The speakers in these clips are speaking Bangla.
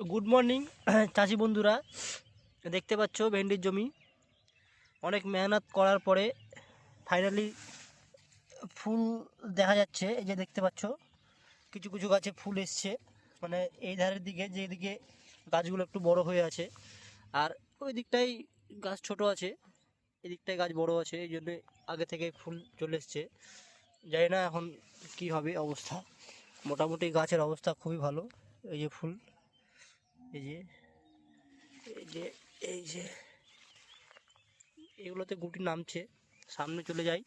গুড মর্নিং চাষি বন্ধুরা। দেখতে পাচ্ছ ভেন্ডির জমি। অনেক মেহনত করার পরে ফাইনালি ফুল দেখা যাচ্ছে। এই যে দেখতে পাচ্ছ, কিছু কিছু গাছে ফুল এসছে। মানে এই ধারের দিকে যেদিকে গাছগুলো একটু বড় হয়ে আছে। আর ওই দিকটাই গাছ ছোট আছে। এই দিকটায় গাছ বড় আছে, এই জন্য আগে থেকে ফুল চলে এসছে। জানি না এখন কি হবে অবস্থা। মোটামুটি গাছের অবস্থা খুবই ভালো, এই যে ফুল। এই যে এই যে এই যে, এগুলোতে গুটি নামছে। সামনে চলে যাই।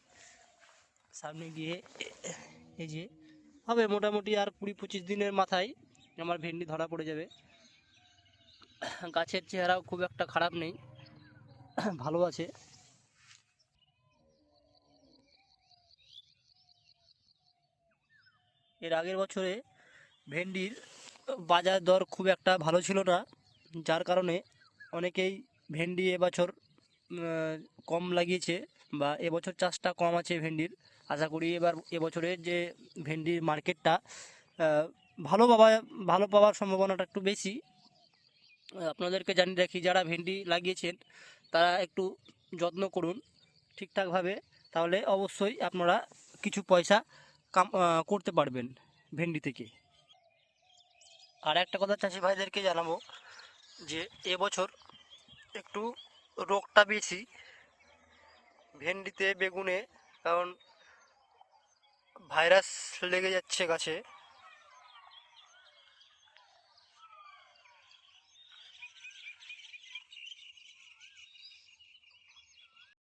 সামনে গিয়ে, এই যে, হবে মোটামুটি আর কুড়ি পঁচিশ দিনের মাথায় আমার ভেন্ডি ধরা পড়ে যাবে। গাছের চেহারাও খুব একটা খারাপ নেই। ভালো আছে। এর আগের বছরে ভেন্ডির বাজার দর খুব একটা ভালো ছিল না, যার কারণে অনেকেই ভেন্ডি এবছর কম লাগিয়েছে বা এবছর চাষটা কম আছে ভেন্ডির। আশা করি এবার এবছরের যে ভেন্ডির মার্কেটটা ভালো পাওয়া, ভালো পাওয়ার সম্ভাবনাটা একটু বেশি। আপনাদেরকে জানিয়ে রাখি, যারা ভেন্ডি লাগিয়েছেন, তারা একটু যত্ন করুন ঠিকঠাকভাবে, তাহলে অবশ্যই আপনারা কিছু পয়সা কাম করতে পারবেন ভেন্ডি থেকে। আর একটা কথা চাষি ভাইদেরকে জানাব যে এবছর একটু রোগটা বেশি, ভেন্ডিতে, বেগুনে, কারণ ভাইরাস লেগে যাচ্ছে গাছে।